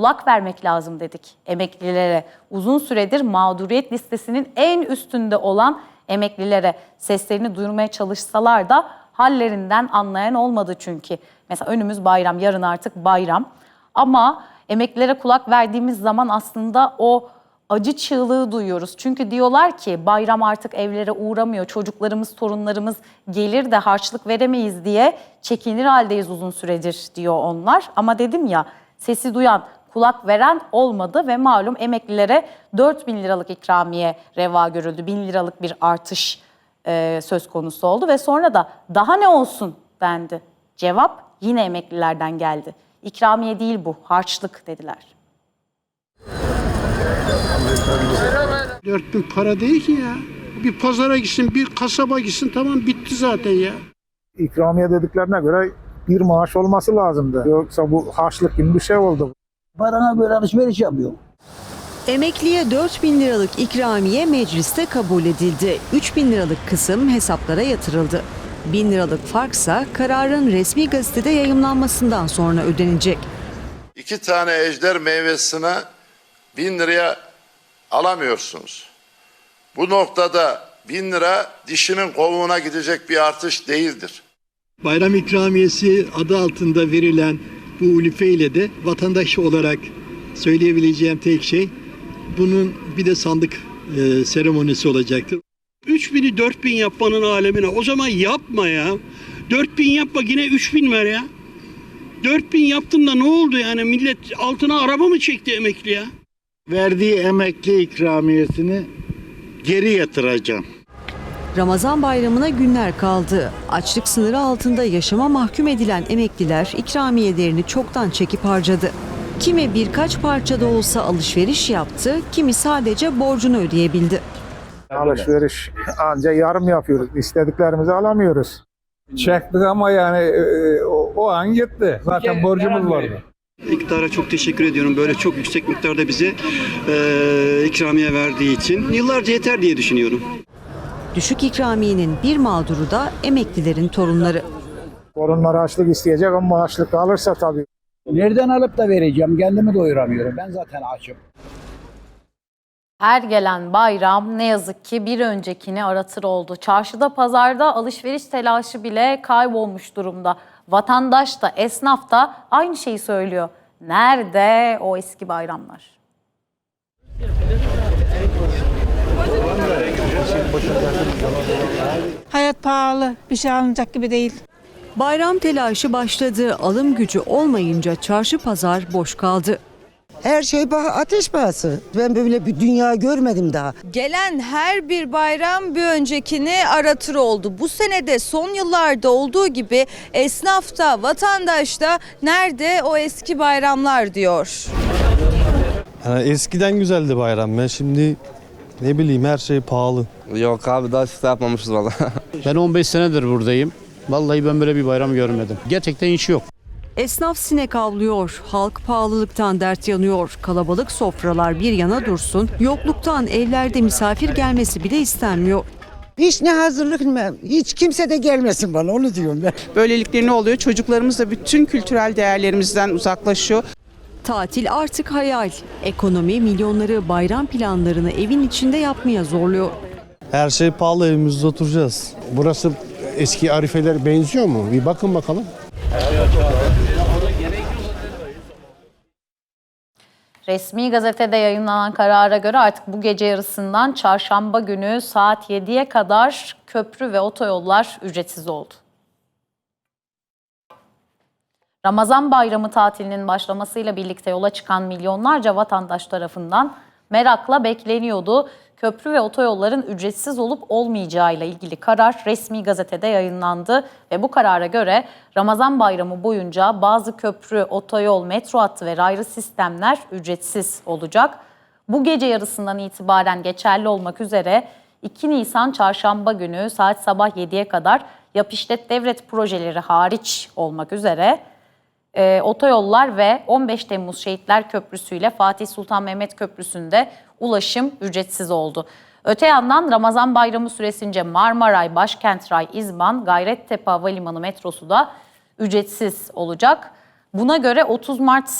kulak vermek lazım dedik emeklilere. Uzun süredir mağduriyet listesinin en üstünde olan emeklilere seslerini duyurmaya çalışsalar da hallerinden anlayan olmadı çünkü. Mesela önümüz bayram, yarın artık bayram. Ama emeklilere kulak verdiğimiz zaman aslında o acı çığlığı duyuyoruz. Çünkü diyorlar ki bayram artık evlere uğramıyor. Çocuklarımız, torunlarımız gelir de harçlık veremeyiz diye çekinir haldeyiz uzun süredir diyor onlar. Ama dedim ya sesi duyan, kulak veren olmadı ve malum emeklilere 4 bin liralık ikramiye reva görüldü. 1000 liralık bir artış e, söz konusu oldu ve sonra da daha ne olsun dendi. Cevap yine emeklilerden geldi. İkramiye değil bu, harçlık dediler. 4000 para değil ki ya. Bir pazara gitsin, bir kasaba gitsin tamam bitti zaten ya. İkramiye dediklerine göre bir maaş olması lazımdı. Yoksa bu harçlık gibi bir şey oldu. Parana göre alışveriş yapıyor. Emekliye 4 bin liralık ikramiye mecliste kabul edildi. 3 bin liralık kısım hesaplara yatırıldı. 1000 liralık farksa kararın resmi gazetede yayımlanmasından sonra ödenecek. İki tane ejder meyvesine bin liraya alamıyorsunuz. Bu noktada bin lira dişinin kovuğuna gidecek bir artış değildir. Bayram ikramiyesi adı altında verilen bu ulife ile de vatandaş olarak söyleyebileceğim tek şey bunun bir de sandık e, seremonisi olacaktır. 3000'i 4000 yapmanın alemine o zaman yapma ya. 4000 yapma yine 3000 ver ya. 4000 yaptın da ne oldu yani millet altına araba mı çekti emekli ya? verdiği emekli ikramiyesini geri yatıracağım. Ramazan bayramına günler kaldı. Açlık sınırı altında yaşama mahkum edilen emekliler ikramiyelerini çoktan çekip harcadı. Kimi birkaç parçada olsa alışveriş yaptı, kimi sadece borcunu ödeyebildi. Alışveriş anca yarım yapıyoruz. İstediklerimizi alamıyoruz. Çektik ama yani e, o, o an gitti. Zaten borcumuz vardı. İktidara çok teşekkür ediyorum böyle çok yüksek miktarda bize eee, ikramiye verdiği için. Yıllarca yeter diye düşünüyorum. Düşük ikramiyenin bir mağduru da emeklilerin torunları. Torunlar açlık isteyecek ama açlık alırsa tabii. Nereden alıp da vereceğim? Kendimi doyuramıyorum. Ben zaten açım. Her gelen bayram ne yazık ki bir öncekini aratır oldu. Çarşıda, pazarda alışveriş telaşı bile kaybolmuş durumda. Vatandaş da, esnaf da aynı şeyi söylüyor. Nerede o eski bayramlar? Hayat pahalı, bir şey alınacak gibi değil. Bayram telaşı başladı. Alım gücü olmayınca çarşı pazar boş kaldı. Her şey ateş pahası. Ben böyle bir dünya görmedim daha. Gelen her bir bayram bir öncekini aratır oldu. Bu senede son yıllarda olduğu gibi esnafta, vatandaşta nerede o eski bayramlar diyor. Yani eskiden güzeldi bayram. Ben şimdi ne bileyim her şey pahalı. Yok abi daha size yapmamışız valla. Ben 15 senedir buradayım. Vallahi ben böyle bir bayram görmedim. Gerçekten iş yok. Esnaf sinek avlıyor, halk pahalılıktan dert yanıyor, kalabalık sofralar bir yana dursun, yokluktan evlerde misafir gelmesi bile istenmiyor. Hiç ne hazırlık ne, hiç kimse de gelmesin bana onu diyorum ben. Böylelikle ne oluyor? Çocuklarımız da bütün kültürel değerlerimizden uzaklaşıyor. Tatil artık hayal. Ekonomi milyonları bayram planlarını evin içinde yapmaya zorluyor. Her şey pahalı evimizde oturacağız. Burası eski arifeler benziyor mu? Bir bakın bakalım. Resmi gazetede yayınlanan karara göre artık bu gece yarısından çarşamba günü saat 7'ye kadar köprü ve otoyollar ücretsiz oldu. Ramazan bayramı tatilinin başlamasıyla birlikte yola çıkan milyonlarca vatandaş tarafından merakla bekleniyordu. Köprü ve otoyolların ücretsiz olup olmayacağıyla ilgili karar resmi gazetede yayınlandı ve bu karara göre Ramazan bayramı boyunca bazı köprü, otoyol, metro hattı ve raylı sistemler ücretsiz olacak. Bu gece yarısından itibaren geçerli olmak üzere 2 Nisan çarşamba günü saat sabah 7'ye kadar yap işlet devlet projeleri hariç olmak üzere e, otoyollar ve 15 Temmuz Şehitler Köprüsü ile Fatih Sultan Mehmet Köprüsü'nde ulaşım ücretsiz oldu. Öte yandan Ramazan bayramı süresince Marmaray, Başkentray, İzban, Gayrettepe Havalimanı metrosu da ücretsiz olacak. Buna göre 30 Mart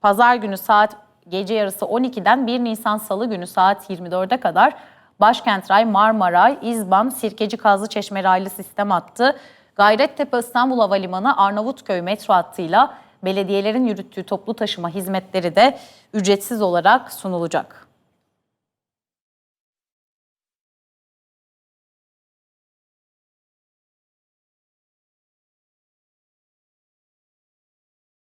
pazar günü saat gece yarısı 12'den 1 Nisan salı günü saat 24'e kadar Başkent Ray, Marmaray, İzban, Sirkeci Kazlıçeşme raylı sistem hattı, Gayrettepe İstanbul Havalimanı Arnavutköy metro hattıyla belediyelerin yürüttüğü toplu taşıma hizmetleri de ücretsiz olarak sunulacak.